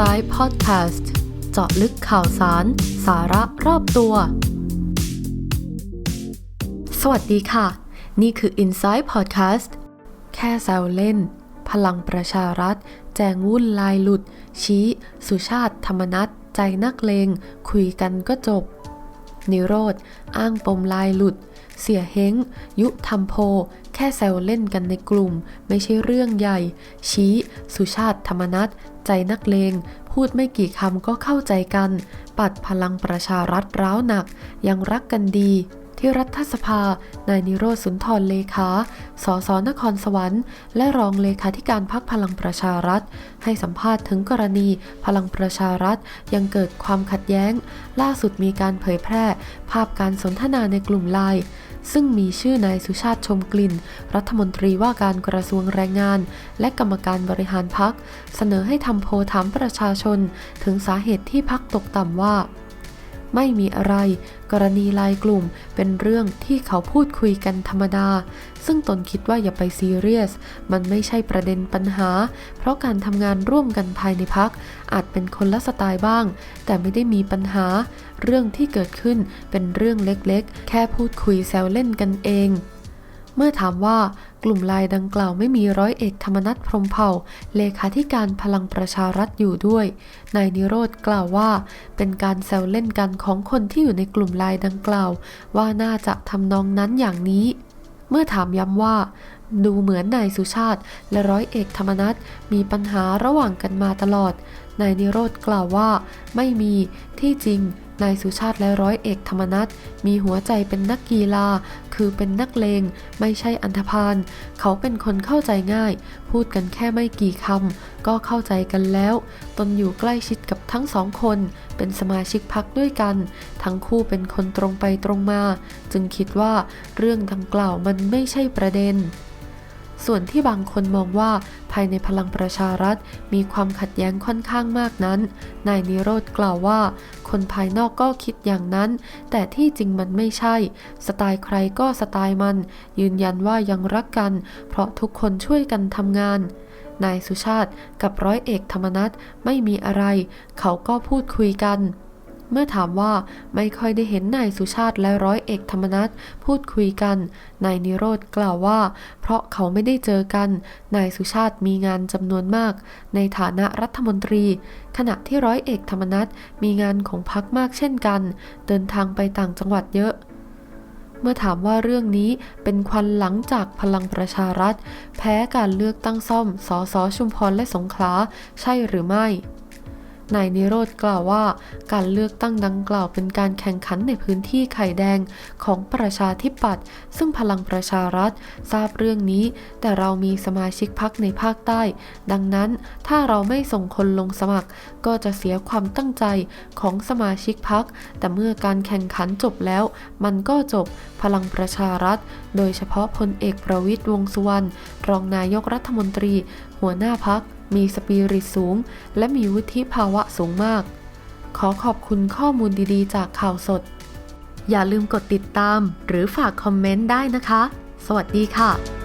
Inside Podcast เจาะลึกข่าวสาร สาระรอบตัว สวัสดีค่ะ นี่คือ Inside Podcast แค่แซวเล่น พลังประชารัฐ แจงวุ่นลายหลุด ชี้ สุชาติธรรมนัตใจนักเลง คุยกันก็จบ นิโรธ อ้างปมลายหลุด เสียเฮง ยุทำโพ แค่แซวเล่นกันในกลุ่ม ไม่ใช่เรื่องใหญ่ ชี้ สุชาติธรรมนัตใจนักเลง พูดไม่กี่คำก็เข้าใจกัน ปัดพลังประชารัฐร้าวหนัก ยังรักกันดี ที่รัฐสภา นายนิโรธสุนทรเลขา สสนครสวรรค์ และรองเลขาธิการพักพลังประชารัฐ ให้สัมภาษณ์ถึงกรณีพลังประชารัฐยังเกิดความขัดแย้ง ล่าสุดมีการเผยแพร่ ภาพการสนทนาในกลุ่มไลน์ซึ่งมีชื่อนายสุชาติชมกลิ่น รัฐมนตรีว่าการกระทรวงแรงงาน และกรรมการบริหารพัก เสนอให้ทำโพลถามประชาชน ถึงสาเหตุที่พักตกต่ำว่า ไม่มีอะไร กรณีลายกลุ่มเป็นเรื่องที่เขาพูดคุยกันธรรมดา ซึ่งตนคิดว่าอย่าไปซีเรียส มันไม่ใช่ประเด็นปัญหา เพราะการทำงานร่วมกันภายในพัก อาจเป็นคนละสไตล์บ้าง แต่ไม่ได้มีปัญหา เรื่องที่เกิดขึ้นเป็นเรื่องเล็กๆ แค่พูดคุยแซวเล่นกันเอง มื่อถามว่ากลุ่มลน์ดังกล่าวไม่มีร้อยเอกธรรมนัฐพรมเผ่า เลขาธิการพลังประชารัฐอยู่ด้วย นายนิโรธกล่าวว่า เป็นการแซวเล่นกันของคนที่อยู่ในกลุ่มลน์ดังกล่าว ว่าน่าจะทำนองนั้นอย่างนี้ เมื่อถามย้ำว่าดูเหมือนนายสุชาติ และร้อยเอกธรรมนัฐมีปัญหาระหว่างกันมาตลอด นายนิโรธกล่าวว่า ไม่มีที่จริง นายสุชาติและร้อยเอกธรรมนัฐมีหัวใจเป็นนักกีฬา คือเป็นนักเลง ไม่ใช่อันธพาล เขาเป็นคนเข้าใจง่าย พูดกันแค่ไม่กี่คำ ก็เข้าใจกันแล้ว ตนอยู่ใกล้ชิดกับทั้งสองคน เป็นสมาชิกพักด้วยกัน ทั้งคู่เป็นคนตรงไปตรงมา จึงคิดว่าเรื่องดังกล่าวมันไม่ใช่ประเด็น ส่วนที่บางคนมองว่าภายในพลังประชารัฐมีความขัดแย้งค่อนข้างมากนั้น นายนิโรธกล่าวว่า คนภายนอกก็คิดอย่างนั้น แต่ที่จริงมันไม่ใช่ สไตล์ใครก็สไตล์มัน ยืนยันว่ายังรักกัน เพราะทุกคนช่วยกันทำงานนายสุชาติกับร้อยเอกธรรมนัฐไม่มีอะไร เขาก็พูดคุยกัน เมื่อถามว่าไม่ค่อยได้เห็นนายสุชาติและร้อยเอกธรรมนัฐพูดคุยกัน นายนิโรธกล่าวว่า เพราะเขาไม่ได้เจอกัน นายสุชาติมีงานจำนวนมาก ในฐานะรัฐมนตรี ขณะที่ร้อยเอกธรรมนัฐมีงานของพรรคมากเช่นกัน เดินทางไปต่างจังหวัดเยอะเมื่อถามว่าเรื่องนี้เป็นควันหลังจากพลังประชารัฐ แพ้การเลือกตั้งซ่อมสอสอชุมพรและสงขลา ใช่หรือไม่ นายนิโรธกล่าวว่า การเลือกตั้งดังกล่าวเป็นการแข่งขันในพื้นที่ไข่แดงของประชาธิปัตย์ซึ่งพลังประชารัฐทราบเรื่องนี้ แต่เรามีสมาชิกพักในภาคใต้ ดังนั้นถ้าเราไม่ส่งคนลงสมัคร ก็จะเสียความตั้งใจของสมาชิกพัก แต่เมื่อการแข่งขันจบแล้ว มันก็จบพลังประชารัฐ โดยเฉพาะพลเอกประวิตยวงสุวรรณรองนายกรัฐมนตรี หัวหน้าพัก มีสปิริตสูง และมีวุฒิภาวะสูงมาก ขอขอบคุณข้อมูลดีๆ จากข่าวสด อย่าลืมกดติดตาม หรือฝากคอมเมนต์ได้นะคะ สวัสดีค่ะ